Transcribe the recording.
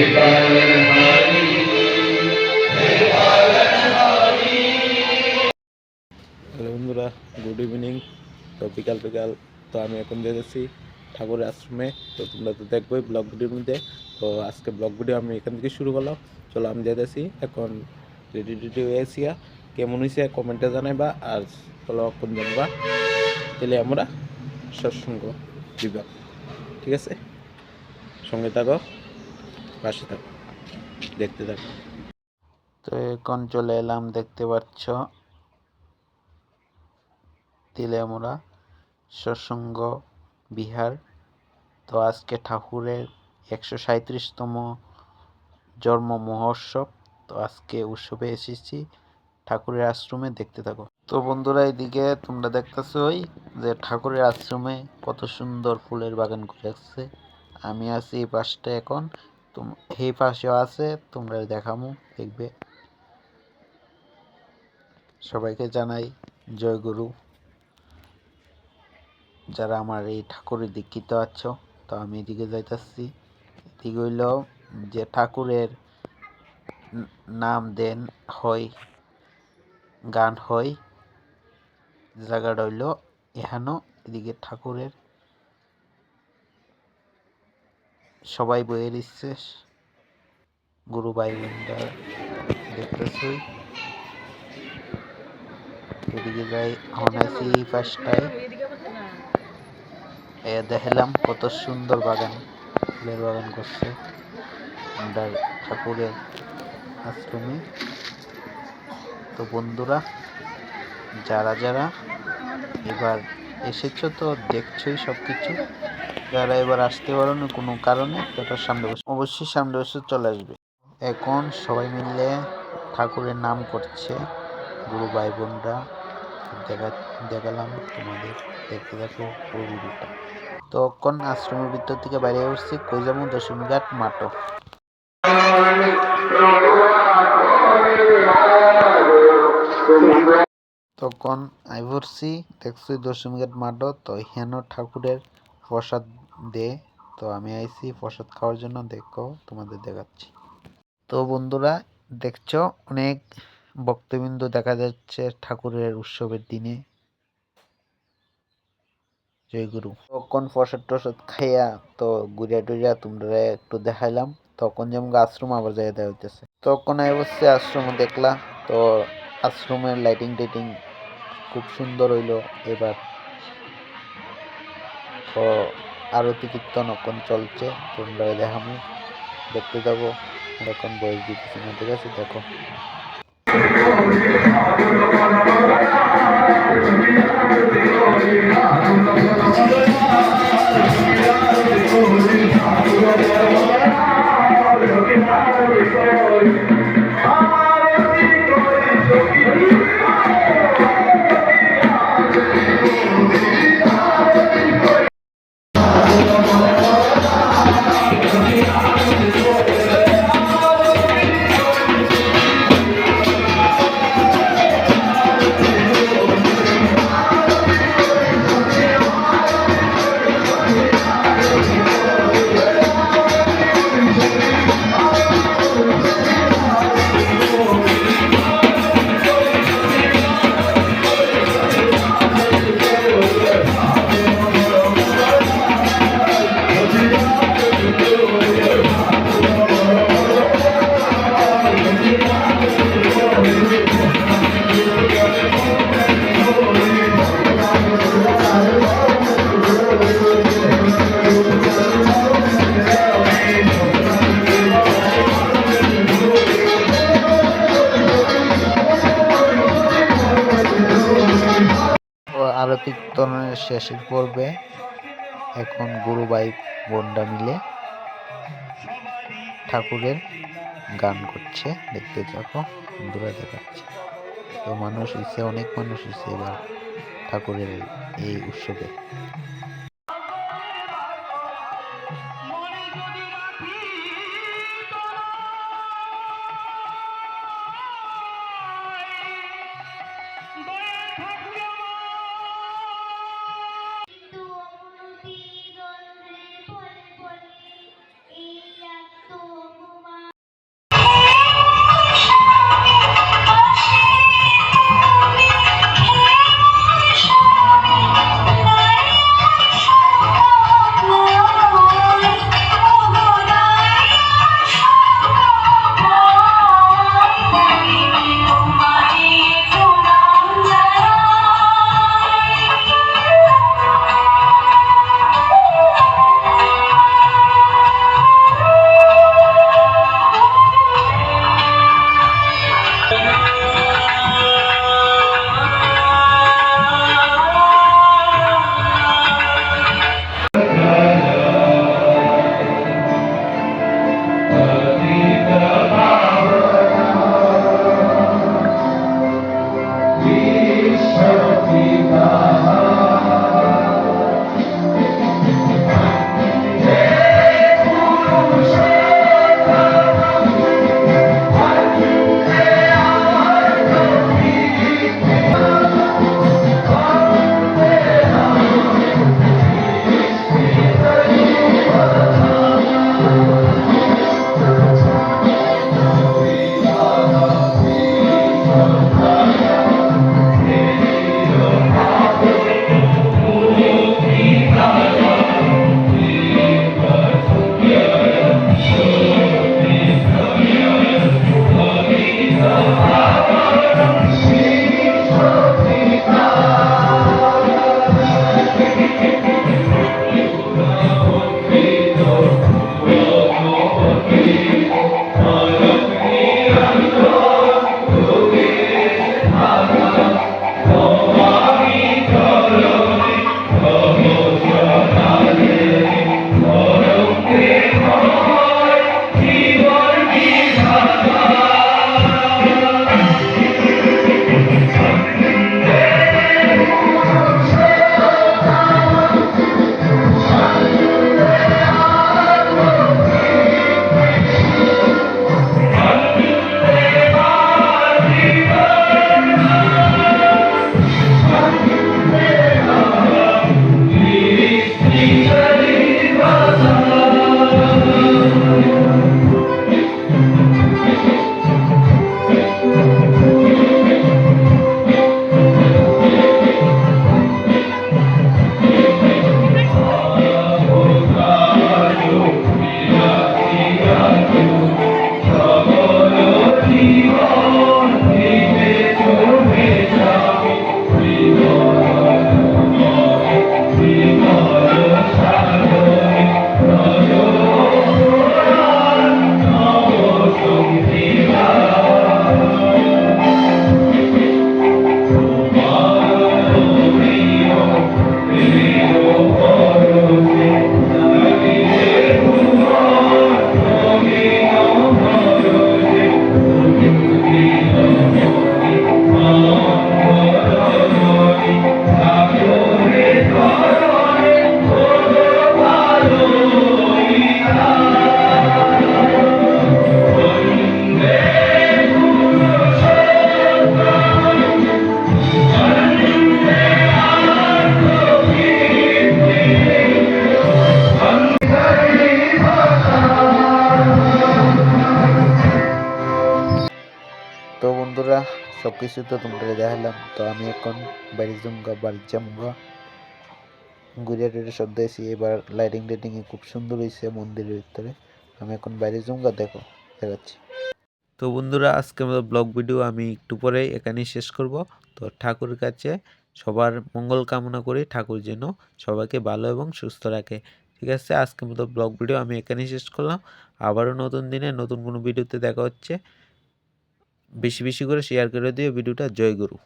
Hello বন্ধুরা good evening তো বিকাল বিকাল তো আমি এখন যেতেছি ঠাকুরের আশ্রমে। তো তোমরা তো দেখবোই ব্লগ ভিডিওর মধ্যে তো আজকে ব্লগ ভিডিও আমি এখান থেকে শুরু করলাম। চলো আমি যেতেছি এখন রেডি রেডি হয়ে আসিয়া কেমন হয়েছে কমেন্টে জানাইবা। আর চলো কোন জানবা। তাহলে আমরা সৎসঙ্গ দিবা ঠিক আছে? সঙ্গে থাকো। পাশে থাকো, দেখতে থাকো। তো এখন চলে এলাম, দেখতে পাচ্ছ তিলেমুরা সৎসঙ্গ বিহার। তো আজকে ঠাকুরের একশো সাঁত্রিশতম জন্ম মহোৎসব। তো আজকে উৎসবে এসেছি, ঠাকুরের আশ্রমে দেখতে থাকো। তো বন্ধুরা এদিকে তোমরা দেখতেছোই যে ঠাকুরের আশ্রমে কত সুন্দর ফুলের বাগান করে আসছে। আমি আছি এই পাশটা এখন। তোম এই পাশেও আছে, তোমরা দেখামু, দেখবে। সবাইকে জানাই জয় গুরু। যারা আমার এই ঠাকুরের দীক্ষিত আছো, তো আমি এদিকে যাইতাছি। এদিকে হইল যে ঠাকুরের নাম দেন হয় গান হয় জায়গাটা হইল এখানো এদিকে ঠাকুরের সবাই বইয়ে দিচ্ছে গুরু ভাই বোনরা দেখতেছি এদিকে যাই, এখন আছি পাশটায়। এ দেখলাম কত সুন্দর বাগান, ফুলের বাগান করছে। আমরা ঠাকুরের আশ্রমে। তো বন্ধুরা, যারা যারা এবার এসেছ তো দেখছোই সব কিছু যারা এবার আসতে পারো না কোনো কারণে, তারা সামনে বসে অবশ্যই সামনে বসে চলে আসবে। এখন সবাই মিলে ঠাকুরের নাম করছে। গুরু ভাই বোনরা দেখা দেখালাম তোমাদের। দেখতে দেখো পুরো তখন আশ্রমের ভিতর থেকে বাইরে উঠছি যাব? দশমীঘাট মাটো তখন আই পড়ছি দেখছি দশমীঘাট মাঠও তো হেন ঠাকুরের প্রসাদ দে। তো আমি আইছি, প্রসাদ খাওয়ার জন্য দেখো, তোমাদের দেখাচ্ছি। তো বন্ধুরা, দেখছ, অনেক ভক্তবিন্দু দেখা যাচ্ছে ঠাকুরের উৎসবের দিনে। জয় গুরু। তখন প্রসাদ টসাদ খাইয়া, তো ঘুরিয়া টুরিয়া তোমরা একটু দেখাইলাম। তখন যেমন আশ্রম আবার যাই দেওয়া হইতেছে। তখন বসছে আশ্রম দেখলা তো আশ্রমের লাইটিং টাইটিং খুব সুন্দর হইল এবার। তো আরতি কীর্তন এখন চলছে। তোমরা দেখামু। দেখতে যাব এখন বয়স দিতেছি না, ঠিক আছে? দেখো। আরতি কীর্তনের শেষের পর্বে এখন গুরু ভাই বোনরা মিলে ঠাকুরের গান করছে। দেখতে থাকো, বন্ধুরা দেখাচ্ছে। তো মানুষ হয়েছে অনেক মানুষ হয়েছে এবার ঠাকুরের এই উৎসবে। সব কিছু তো তোমরা দেখালাম। তো আমি এখন বাড়ি জমগা বাড়ি জমগা ঘুরে টুরে সব দেখছি এবার লাইটিং টাইটিং খুব সুন্দর হয়েছে মন্দিরের ভিতরে। আমি এখন বাইরে জমগা দেখো, দেখাচ্ছি। তো বন্ধুরা আজকে আমাদের ব্লগ ভিডিও আমি একটু পরে এখানেই শেষ করব। তো ঠাকুরের কাছে সবার মঙ্গল কামনা করি, ঠাকুর যেন সবাইকে ভালো এবং সুস্থ রাখে। ঠিক আছে, আজকের মতো ব্লগ ভিডিও আমি এখানেই শেষ করলাম। আবারও নতুন দিনে নতুন কোনো ভিডিওতে দেখা হচ্ছে। বেশি বেশি করে শেয়ার করে দিও ভিডিওটা জয় গুরু